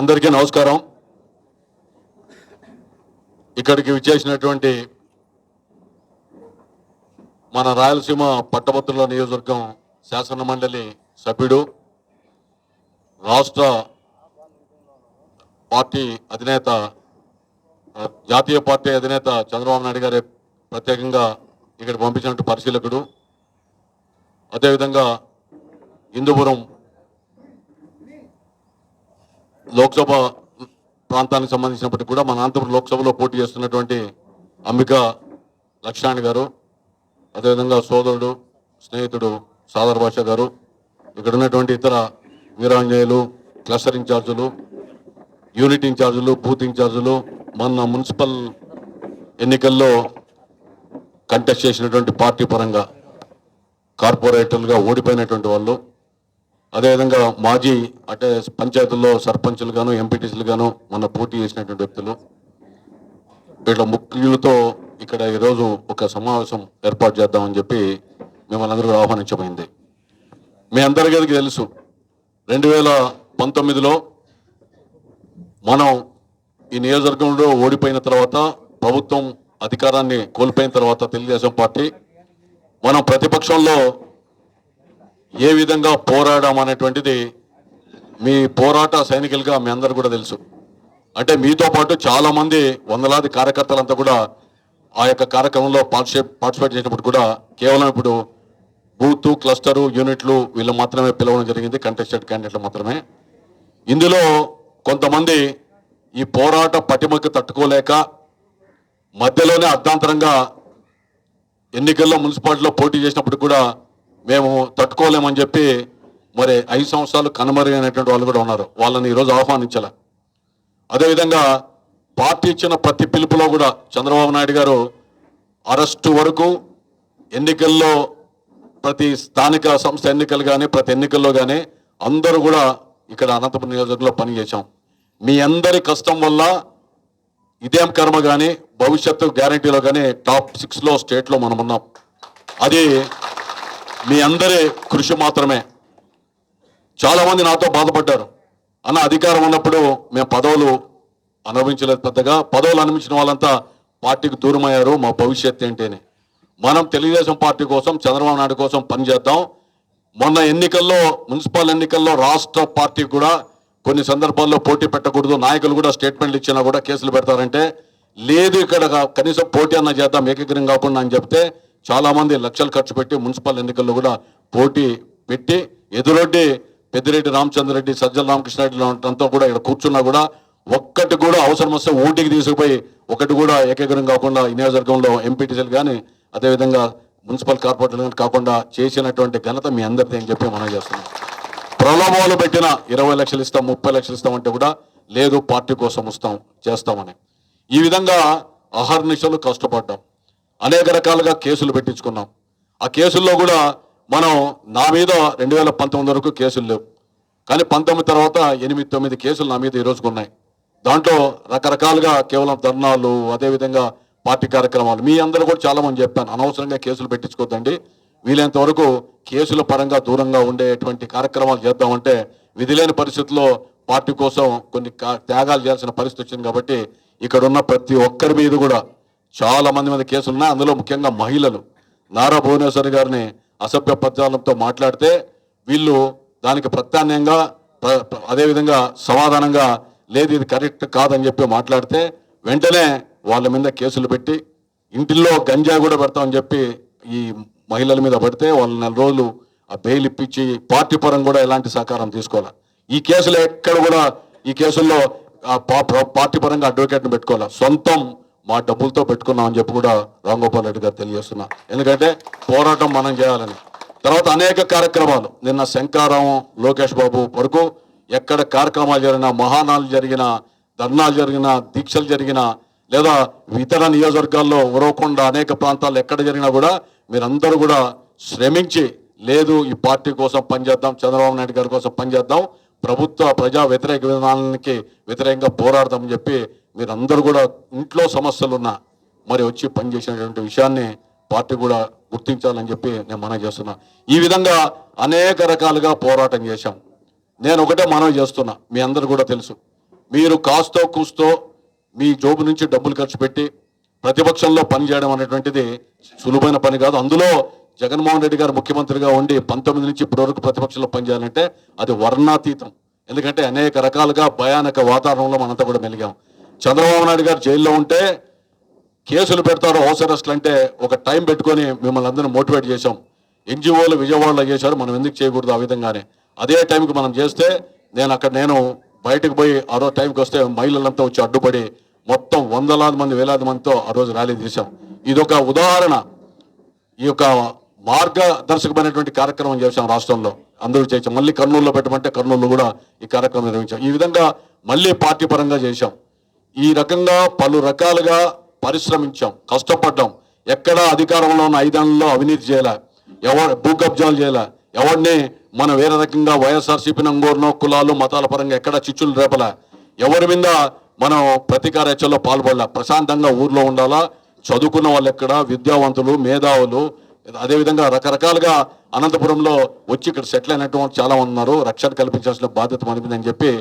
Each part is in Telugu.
అందరికీ నమస్కారం. ఇక్కడికి విచ్చేసినటువంటి మన రాయలసీమ పట్టభద్రుల నియోజకవర్గం శాసన మండలి సభ్యుడు రాష్ట్ర పార్టీ అధినేత జాతీయ పార్టీ అధినేత చంద్రబాబు నాయుడు గారి ప్రత్యేకంగా ఇక్కడ పంపించినట్టు పరిశీలకుడు. అదేవిధంగా హిందూపురం లోక్సభ ప్రాంతానికి సంబంధించినప్పటికీ కూడా మన అనంతపురం లోక్సభలో పోటీ చేస్తున్నటువంటి అంబిక లక్ష్మణ్ గారు అదేవిధంగా సోదరుడు స్నేహితుడు సాదర్ భాష గారు ఇక్కడ ఉన్నటువంటి ఇతర వీరాంజనేయులు క్లస్టర్ ఇన్ఛార్జులు యూనిట్ ఇన్ఛార్జులు బూత్ ఇన్ఛార్జులు మన మున్సిపల్ ఎన్నికల్లో కంటెస్ట్ చేసినటువంటి పార్టీ పరంగా కార్పొరేటర్లుగా ఓడిపోయినటువంటి వాళ్ళు అదేవిధంగా మాజీ అంటే పంచాయతీల్లో సర్పంచులుగాను ఎంపీటీసీలుగాను మొన్న పోటీ చేసినటువంటి వ్యక్తులు వీళ్ళ ముఖ్యులతో ఇక్కడ ఈరోజు ఒక సమావేశం ఏర్పాటు చేద్దామని చెప్పి మిమ్మల్ని అందరూ ఆహ్వానించబోయింది మీ అందరికీ తెలుసు. రెండు వేల పంతొమ్మిదిలో మనం ఈ నియోజకవర్గంలో ఓడిపోయిన తర్వాత ప్రభుత్వం అధికారాన్ని కోల్పోయిన తర్వాత తెలుగుదేశం పార్టీ మనం ప్రతిపక్షంలో ఏ విధంగా పోరాడాం అనేటువంటిది మీ పోరాట సైనికులుగా మీ అందరు కూడా తెలుసు. అంటే మీతో పాటు చాలామంది వందలాది కార్యకర్తలంతా కూడా ఆ యొక్క కార్యక్రమంలో పార్టిసిపేట్ పార్టిసిపేట్ చేసినప్పుడు కూడా కేవలం ఇప్పుడు బూత్ క్లస్టరు యూనిట్లు వీళ్ళు మాత్రమే పిలవడం జరిగింది కంటెస్టెడ్ క్యాండిడేట్లు మాత్రమే. ఇందులో కొంతమంది ఈ పోరాట పటిమకు తట్టుకోలేక మధ్యలోనే అర్ధాంతరంగా ఎన్నికల్లో మున్సిపాలిటీలో పోటీ చేసినప్పుడు కూడా మేము తట్టుకోలేమని చెప్పి మరి ఐదు సంవత్సరాలు కనుమరుగైనటువంటి వాళ్ళు కూడా ఉన్నారు. వాళ్ళని ఈరోజు ఆహ్వానించాల. అదేవిధంగా పార్టీ ఇచ్చిన ప్రతి పిలుపులో కూడా చంద్రబాబు నాయుడు గారు అరెస్టు వరకు ఎన్నికల్లో ప్రతి స్థానిక సంస్థ ఎన్నికలు కానీ ప్రతి ఎన్నికల్లో కానీ అందరూ కూడా ఇక్కడ అనంతపురం నియోజకవర్గంలో పనిచేశాం. మీ అందరి కష్టం వల్ల ఇదేం కర్మ కానీ భవిష్యత్తు గ్యారంటీలో కానీ టాప్ సిక్స్లో స్టేట్లో మనం ఉన్నాం. అది మీ అందరి కృషి మాత్రమే. చాలామంది నాతో బాధపడ్డారు. అన్న అధికారం ఉన్నప్పుడు మేము పదవులు అనుభవించలేదు పెద్దగా. పదవులు అనుభవించిన వాళ్ళంతా పార్టీకి దూరమయ్యారు. మా భవిష్యత్ ఏంటి అని మనం తెలుగుదేశం పార్టీ కోసం చంద్రబాబు నాయుడు కోసం పనిచేద్దాం మొన్న ఎన్నికల్లో మున్సిపల్ ఎన్నికల్లో రాష్ట్ర పార్టీ కూడా కొన్ని సందర్భాల్లో పోటీ పెట్టకూడదు. నాయకులు కూడా స్టేట్మెంట్లు ఇచ్చినా కూడా కేసులు పెడతారంటే లేదు ఇక్కడ కనీసం పోటీ అన్న చేద్దాం ఏకగ్రం కాకుండా అని చెప్తే చాలా మంది లక్షలు ఖర్చు పెట్టి మున్సిపల్ ఎన్నికల్లో కూడా పోటీ పెట్టి ఎదురొడ్డి పెద్దిరెడ్డి రామచంద్రరెడ్డి సజ్జల రామకృష్ణారెడ్డి ఉండటంతో కూడా ఇక్కడ కూర్చున్నా కూడా ఒక్కటి కూడా అవసరం వస్తే ఊటీకి తీసుకుపోయి ఒకటి కూడా ఏకగ్రం కాకుండా ఈ నియోజకవర్గంలో ఎంపీటీసీలు కానీ అదేవిధంగా మున్సిపల్ కార్పొరేటర్లు కానీ కాకుండా చేసినటువంటి ఘనత మీ అందరిది అని చెప్పి మనం చేస్తున్నాం. ప్రలోభాలు పెట్టిన ఇరవై లక్షలు ఇస్తాం ముప్పై లక్షలు ఇస్తాం అంటే కూడా లేదు పార్టీ కోసం వస్తాం చేస్తామని. ఈ విధంగా అహర్నిశలు కష్టపడ్డాం. అనేక రకాలుగా కేసులు పెట్టించుకున్నాం. ఆ కేసుల్లో కూడా మనం నా మీద రెండు వేల పంతొమ్మిది వరకు కేసులు లేవు. కానీ పంతొమ్మిది తర్వాత ఎనిమిది తొమ్మిది కేసులు నా మీద ఈ ఉన్నాయి. దాంట్లో రకరకాలుగా కేవలం ధర్నాలు అదేవిధంగా పార్టీ కార్యక్రమాలు. మీ అందరూ కూడా చాలా మంది చెప్పాను అనవసరంగా కేసులు పెట్టించుకోద్దండి. వీలైనంత వరకు కేసుల పరంగా దూరంగా ఉండేటువంటి కార్యక్రమాలు చేద్దామంటే విధి లేని పరిస్థితుల్లో పార్టీ కోసం కొన్ని కా- త్యాగాలు చేయాల్సిన పరిస్థితి వచ్చింది కాబట్టి ఇక్కడ ఉన్న ప్రతి ఒక్కరి మీద కూడా చాలా మంది మీద కేసులు ఉన్నాయి అందులో ముఖ్యంగా మహిళలు. నారా భువనేశ్వరి గారిని అసభ్య పద్యాలతో మాట్లాడితే వీళ్ళు దానికి ప్రత్యామ్నాయంగా అదేవిధంగా సమాధానంగా లేదు ఇది కరెక్ట్ కాదని చెప్పి మాట్లాడితే వెంటనే వాళ్ళ మీద కేసులు పెట్టి ఇంటిల్లో గంజా కూడా పెడతామని చెప్పి ఈ మహిళల మీద పడితే వాళ్ళు నెల రోజులు ఆ బెయిల్ ఇప్పించి పార్టీ పరం కూడా ఎలాంటి సహకారం తీసుకోవాలి? ఈ కేసులు ఎక్కడ కూడా ఈ కేసుల్లో పా- పార్టీ పరంగా అడ్వకేట్ని పెట్టుకోవాలి? సొంతం మా డబ్బులతో పెట్టుకున్నాం అని చెప్పి కూడా రాంగోపాల్ రెడ్డి గారు తెలియజేస్తున్నా. ఎందుకంటే పోరాటం మనం చేయాలని. తర్వాత అనేక కార్యక్రమాలు. నిన్న శంకారావు లోకేష్ బాబు వరకు ఎక్కడ కార్యక్రమాలు జరిగినా మహానాలు జరిగినా ధర్నాలు జరిగినా దీక్షలు జరిగినా లేదా ఇతర నియోజకవర్గాల్లో ఉరవకుండా అనేక ప్రాంతాల్లో ఎక్కడ జరిగినా కూడా మీరందరూ కూడా శ్రమించి లేదు ఈ పార్టీ కోసం పనిచేద్దాం చంద్రబాబు నాయుడు గారి కోసం పనిచేద్దాం ప్రభుత్వ ప్రజా వ్యతిరేక విధానానికి వ్యతిరేకంగా పోరాడదామని చెప్పి మీరందరూ కూడా ఇంట్లో సమస్యలు ఉన్నా మరి వచ్చి పనిచేసినటువంటి విషయాన్ని పార్టీ కూడా గుర్తించాలని చెప్పి నేను మనవి చేస్తున్నా. ఈ విధంగా అనేక రకాలుగా పోరాటం చేశాం. నేను ఒకటే మనవి చేస్తున్నా మీ అందరు కూడా తెలుసు. మీరు కాస్తో కూస్తో మీ జోబు నుంచి డబ్బులు ఖర్చు పెట్టి ప్రతిపక్షంలో పనిచేయడం అనేటువంటిది సులువైన పని కాదు. అందులో జగన్మోహన్ రెడ్డి గారు ముఖ్యమంత్రిగా ఉండి పంతొమ్మిది నుంచి ఇప్పటి వరకు ప్రతిపక్షంలో పనిచేయాలంటే అది వర్ణాతీతం. ఎందుకంటే అనేక రకాలుగా భయానక వాతావరణంలో మనంతా కూడా మెలిగాం. చంద్రబాబు నాయుడు గారు జైల్లో ఉంటే కేసులు పెడతారు హౌస్ అరెస్ట్లు అంటే ఒక టైం పెట్టుకొని మిమ్మల్ని అందరిని మోటివేట్ చేశాం. ఎన్జిఓలు విజయవాడలో చేశారు మనం ఎందుకు చేయకూడదు ఆ విధంగానే. అదే టైంకి మనం చేస్తే నేను అక్కడ నేను బయటకు పోయి ఆ రోజు టైంకి వస్తే మహిళలంతా వచ్చి అడ్డుపడి మొత్తం వందలాది మంది వేలాది మందితో ఆ రోజు ర్యాలీ తీశాం. ఇదొక ఉదాహరణ. ఈ యొక్క మార్గదర్శకమైనటువంటి కార్యక్రమం చేశాం రాష్ట్రంలో. అందరూ చేసాం మళ్ళీ కర్నూలులో పెట్టమంటే కర్నూలులో కూడా ఈ కార్యక్రమం నిర్వహించాం. ఈ విధంగా మళ్ళీ పార్టీ పరంగా చేశాం. ఈ రకంగా పలు రకాలుగా పరిశ్రమించాం కష్టపడ్డాం. ఎక్కడ అధికారంలో ఉన్న ఐదేళ్ళలో అవినీతి చేయలే ఎవరు భూ కబ్జాలు చేయలే ఎవరిని మనం వేరే రకంగా వైఎస్ఆర్సీపీ నంగూరునో కులాలు మతాల పరంగా ఎక్కడ చిచ్చులు రేపలే ఎవరి మీద మనం ప్రతీకార హత్యలో పాల్పడలే ప్రశాంతంగా ఊర్లో ఉండాలా చదువుకున్న వాళ్ళు ఎక్కడ విద్యావంతులు మేధావులు అదేవిధంగా రకరకాలుగా అనంతపురంలో వచ్చి ఇక్కడ సెటిల్ అయినటువంటి చాలా మంది ఉన్నారు రక్షణ కల్పించాల్సిన బాధ్యత మనది అని చెప్పి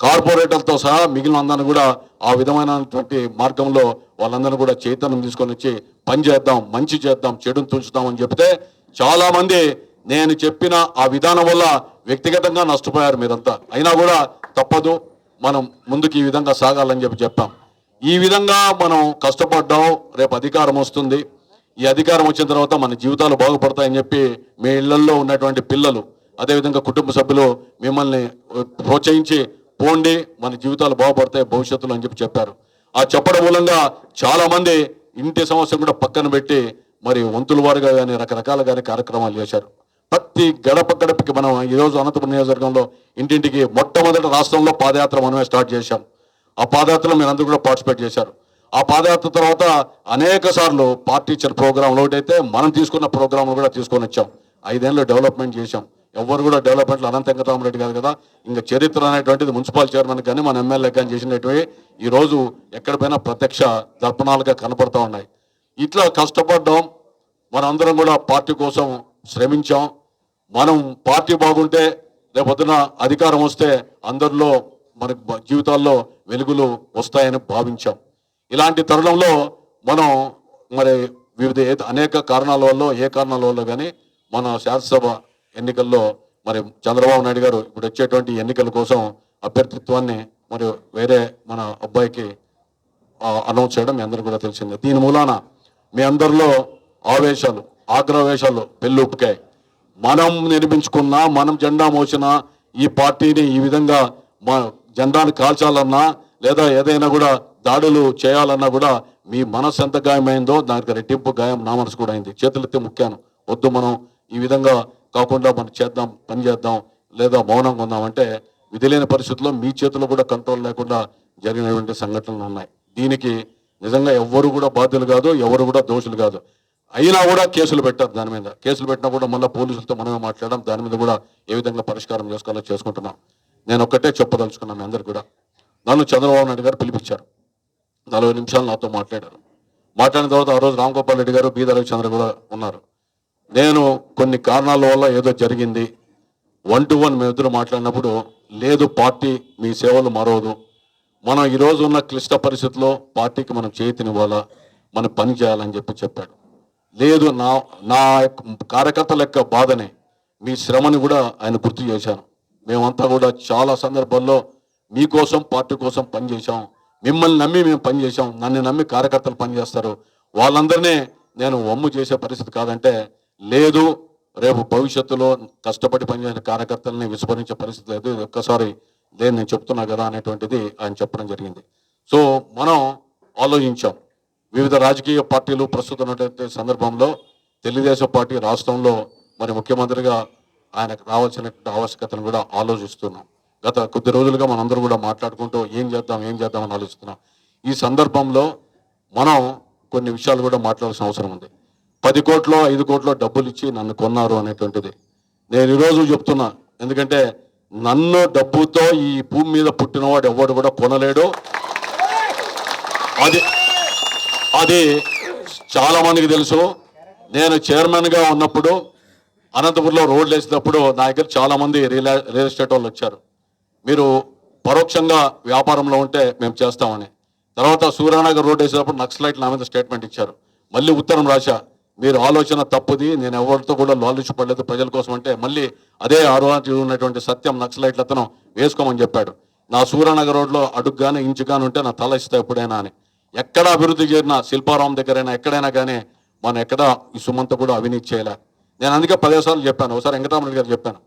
కార్పొరేటర్లతో సహా మిగిలిన అందరిని కూడా ఆ విధమైనటువంటి మార్గంలో వాళ్ళందరినీ కూడా చైతన్యం తీసుకొని వచ్చి పని చేద్దాం మంచి చేద్దాం చెడును తుంచుదాం చెప్తే చాలామంది నేను చెప్పిన ఆ విధానం వల్ల వ్యక్తిగతంగా నష్టపోయారు మీరంతా. అయినా కూడా తప్పదు మనం ముందుకు ఈ విధంగా సాగాలని చెప్పి చెప్పాం. ఈ విధంగా మనం కష్టపడ్డాం రేపు అధికారం వస్తుంది. ఈ అధికారం వచ్చిన తర్వాత మన జీవితాలు బాగుపడతాయని చెప్పి మీ ఇళ్ళలో ఉన్నటువంటి పిల్లలు అదేవిధంగా కుటుంబ సభ్యులు మిమ్మల్ని ప్రోత్సహించి పోండి మన జీవితాలు బాగుపడతాయి భవిష్యత్తులో అని చెప్పి చెప్పారు. ఆ చెప్పడం మూలంగా చాలా మంది ఇంటి సమస్య కూడా పక్కన పెట్టి మరి వంతుల వారుగా కానీ రకరకాలుగానే కార్యక్రమాలు చేశారు. ప్రతి గడప గడపకి మనం ఈరోజు అనంతపురం నియోజకవర్గంలో ఇంటింటికి మొట్టమొదటి రాష్ట్రంలో పాదయాత్ర మనమే స్టార్ట్ చేశాం. ఆ పాదయాత్రలో మీరు కూడా పార్టిసిపేట్ చేశారు. ఆ పాదయాత్ర తర్వాత అనేక సార్లు పార్టీ ఇచ్చిన ప్రోగ్రాంలు ఒకటైతే మనం తీసుకున్న ప్రోగ్రాంలు కూడా తీసుకొని వచ్చాం. ఐదేళ్ళు డెవలప్మెంట్ చేశాం. ఎవరు కూడా డెవలప్మెంట్లో అనంత వెంకటరామరెడ్డి గారు కదా ఇంకా చరిత్ర అనేటువంటిది మున్సిపల్ చైర్మన్ కానీ మన ఎమ్మెల్యే కానీ చేసినటువంటి ఈ రోజు ఎక్కడ పోయినా ప్రత్యక్ష దర్పణాలుగా కనపడుతూ ఉన్నాయి. ఇట్లా కష్టపడ్డాం. మనందరం కూడా పార్టీ కోసం శ్రమించాం. మనం పార్టీ బాగుంటే రేపొద్దున అధికారం వస్తే అందరిలో మన జీవితాల్లో వెలుగులు వస్తాయని భావించాం. ఇలాంటి తరుణంలో మనం మరి వివిధ అనేక కారణాల వల్ల ఏ కారణాల వల్ల కానీ మన శాసనసభ ఎన్నికల్లో మరి చంద్రబాబు నాయుడు గారు ఇప్పుడు వచ్చేటువంటి ఎన్నికల కోసం అభ్యర్థిత్వాన్ని మరి వేరే మన అబ్బాయికి అనౌన్స్ చేయడం మీ అందరికీ కూడా తెలిసిందే. దీని మూలాన మీ అందరిలో ఆవేశాలు ఆగ్రవేశాలు పెళ్ళుప్పుకాయి మనం నిర్మించుకున్న మనం జెండా మోసినా ఈ పార్టీని ఈ విధంగా మా జెండాను కాల్చాలన్నా లేదా ఏదైనా కూడా దాడులు చేయాలన్నా కూడా మీ మనసు ఎంత గాయమైందో దానికి రెట్టింపు గాయం నా మనసు కూడా అయింది. చేతులెత్తి ముక్కాను. వద్దు మనం ఈ విధంగా కాకుండా మనం చేద్దాం పని చేద్దాం లేదా మౌనంగా ఉందామంటే అంటే విధి లేని పరిస్థితుల్లో మీ చేతిలో కూడా కంట్రోల్ లేకుండా జరిగినటువంటి సంఘటనలు ఉన్నాయి. దీనికి నిజంగా ఎవ్వరు కూడా బాధ్యులు కాదు ఎవరు కూడా దోషులు కాదు. అయినా కూడా కేసులు పెట్టారు దాని మీద. కేసులు పెట్టినా కూడా మళ్ళీ పోలీసులతో మనమే మాట్లాడడం దాని మీద కూడా ఏ విధంగా పరిష్కారం చేసుకోవాలో చేసుకుంటున్నాం. నేను ఒక్కటే చెప్పదలుచుకున్నాను మీ అందరు కూడా. నన్ను చంద్రబాబు నాయుడు గారు పిలిపించారు. నలభై నిమిషాలు నాతో మాట్లాడారు. మాట్లాడిన తర్వాత ఆ రోజు రామ్ గోపాల్ రెడ్డి గారు బీదరవి చంద్ర కూడా ఉన్నారు. నేను కొన్ని కారణాల వల్ల ఏదో జరిగింది. వన్ టు వన్ మేమిద్దరు మాట్లాడినప్పుడు లేదు పార్టీ మీ సేవలు మరవదు మనం ఈరోజు ఉన్న క్లిష్ట పరిస్థితుల్లో పార్టీకి మనం చేతినివ్వాలా? మనం పని చేయాలని చెప్పి చెప్పాడు. లేదు నా నా యొక్క కార్యకర్తల యొక్క బాధని మీ శ్రమని కూడా ఆయన గుర్తు చేశాను మేమంతా కూడా చాలా సందర్భాల్లో మీకోసం పార్టీ కోసం పనిచేశాం మిమ్మల్ని నమ్మి మేము పనిచేశాం నన్ను నమ్మి కార్యకర్తలు పనిచేస్తారు వాళ్ళందరినీ నేను వమ్ము చేసే పరిస్థితి కాదంటే లేదు రేపు భవిష్యత్తులో కష్టపడి పనిచేసిన కార్యకర్తల్ని విస్మరించే పరిస్థితి లేదు ఒక్కసారి లేదు నేను చెప్తున్నా కదా అనేటువంటిది ఆయన చెప్పడం జరిగింది. సో మనం ఆలోచించాం. వివిధ రాజకీయ పార్టీలు ప్రస్తుతం సందర్భంలో తెలుగుదేశం పార్టీ రాష్ట్రంలో మరి ముఖ్యమంత్రిగా ఆయనకు రావాల్సినటువంటి ఆవశ్యకతను కూడా ఆలోచిస్తున్నాం. గత కొద్ది రోజులుగా మనందరూ కూడా మాట్లాడుకుంటూ ఏం చేద్దాం ఏం చేద్దాం అని ఆలోచిస్తున్నాం. ఈ సందర్భంలో మనం కొన్ని విషయాలు కూడా మాట్లాడాల్సిన అవసరం ఉంది. పది కోట్లో ఐదు కోట్లో డబ్బులు ఇచ్చి నన్ను కొన్నారు అనేటువంటిది. నేను ఈరోజు చెప్తున్నా ఎందుకంటే నన్ను డబ్బుతో ఈ భూమి మీద పుట్టినవాడు ఎవడు కూడా కొనలేడు. అది అది చాలా మందికి తెలుసు. నేను చైర్మన్గా ఉన్నప్పుడు అనంతపురంలో రోడ్లు వేసినప్పుడు నా దగ్గర చాలా మంది రియల్ రియల్ ఎస్టేట్ వాళ్ళు వచ్చారు. మీరు పరోక్షంగా వ్యాపారంలో ఉంటే మేము చేస్తామని. తర్వాత సూర్యానగర్ రోడ్ వేసేటప్పుడు నక్సలైట్లు నా మీద స్టేట్మెంట్ ఇచ్చారు. మళ్ళీ ఉత్తరం రాశా. మీరు ఆలోచన తప్పుది నేను ఎవరితో కూడా లాలుచి ప్రజల కోసం అంటే మళ్ళీ అదే ఆరోగ్య ఉన్నటువంటి సత్యం నక్సలైట్లు అతను వేసుకోమని చెప్పాడు. నా సూర్యనగర్ రోడ్లో అడుగ్గానే ఇంచుగానే ఉంటే నా తల ఇస్తా ఎప్పుడైనా అని. ఎక్కడ అభివృద్ధి చేరిన శిల్పారావం దగ్గరైనా ఎక్కడైనా కానీ మనం ఎక్కడ ఈ సుమంత కూడా అవినీతి చేయలే. నేను అందుకే పదేసార్లు చెప్పాను ఒకసారి వెంకటరామరెడ్డి గారు చెప్పాను.